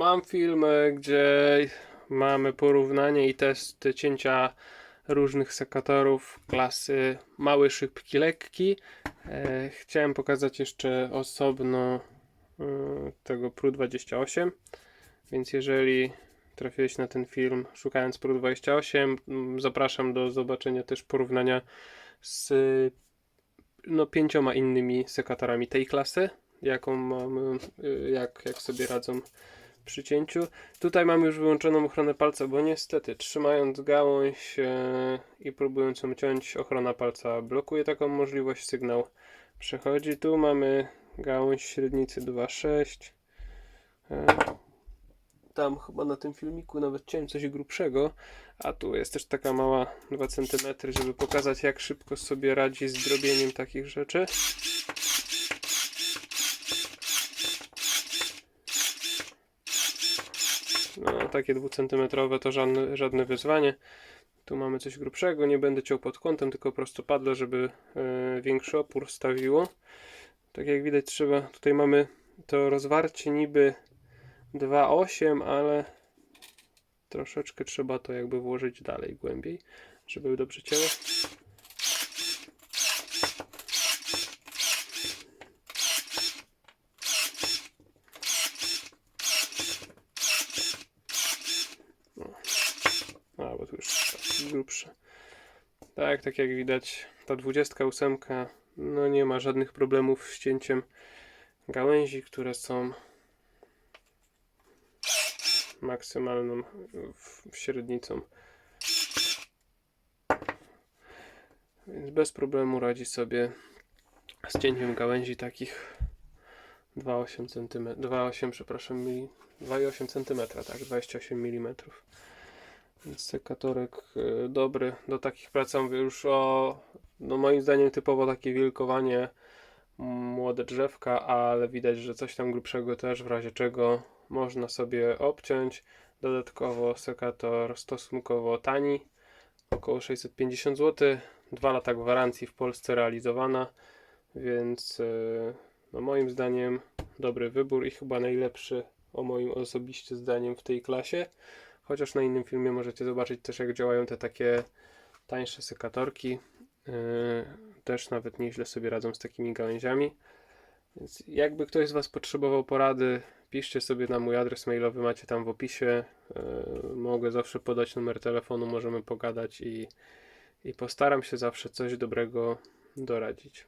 Mam film, e, gdzie mamy porównanie i test cięcia różnych sekatorów klasy mały, szybki, lekki. E, chciałem pokazać jeszcze osobno e, tego Pru 28, więc jeżeli trafiłeś na ten film szukając Pru 28, m, zapraszam do zobaczenia też porównania z no, pięcioma innymi sekatorami tej klasy, jaką mamy, jak, jak sobie radzą przy cięciu. Tutaj mamy już wyłączoną ochronę palca, bo niestety trzymając gałąź e, i próbując ją ciąć, ochrona palca blokuje taką możliwość, sygnał przechodzi. Tu mamy gałąź średnicy 2,6. E, tam chyba na tym filmiku nawet ciąłem coś grubszego, a tu jest też taka mała 2 cm, żeby pokazać jak szybko sobie radzi z drobieniem takich rzeczy. No, takie dwucentymetrowe to żadne, żadne wyzwanie. Tu mamy coś grubszego, nie będę ciął pod kątem, tylko prostopadle, żeby e, większy opór stawiło. Tak jak widać trzeba, tutaj mamy to rozwarcie niby 2,8, ale troszeczkę trzeba to jakby włożyć dalej, głębiej, żeby dobrze cięło. A, bo tu już taki grubszy. Tak, tak jak widać, ta 28 no nie ma żadnych problemów z cięciem gałęzi, które są maksymalną średnicą. Więc bez problemu radzi sobie z cięciem gałęzi takich 2,8 cm, 2,8 przepraszam, mili, 2,8 cm, tak, 28 mm. Sekatorek y, dobry do takich prac. Mówię już o, no moim zdaniem typowo takie wilkowanie młode drzewka, ale widać, że coś tam grubszego też w razie czego można sobie obciąć. Dodatkowo sekator stosunkowo tani, około 650 zł. Dwa lata gwarancji w Polsce realizowana, więc y, no moim zdaniem dobry wybór i chyba najlepszy o moim osobiście zdaniem w tej klasie. Chociaż na innym filmie możecie zobaczyć też jak działają te takie tańsze sekatorki. Yy, też nawet nieźle sobie radzą z takimi gałęziami. Więc jakby ktoś z Was potrzebował porady, piszcie sobie na mój adres mailowy, macie tam w opisie. Yy, mogę zawsze podać numer telefonu, możemy pogadać i, i postaram się zawsze coś dobrego doradzić.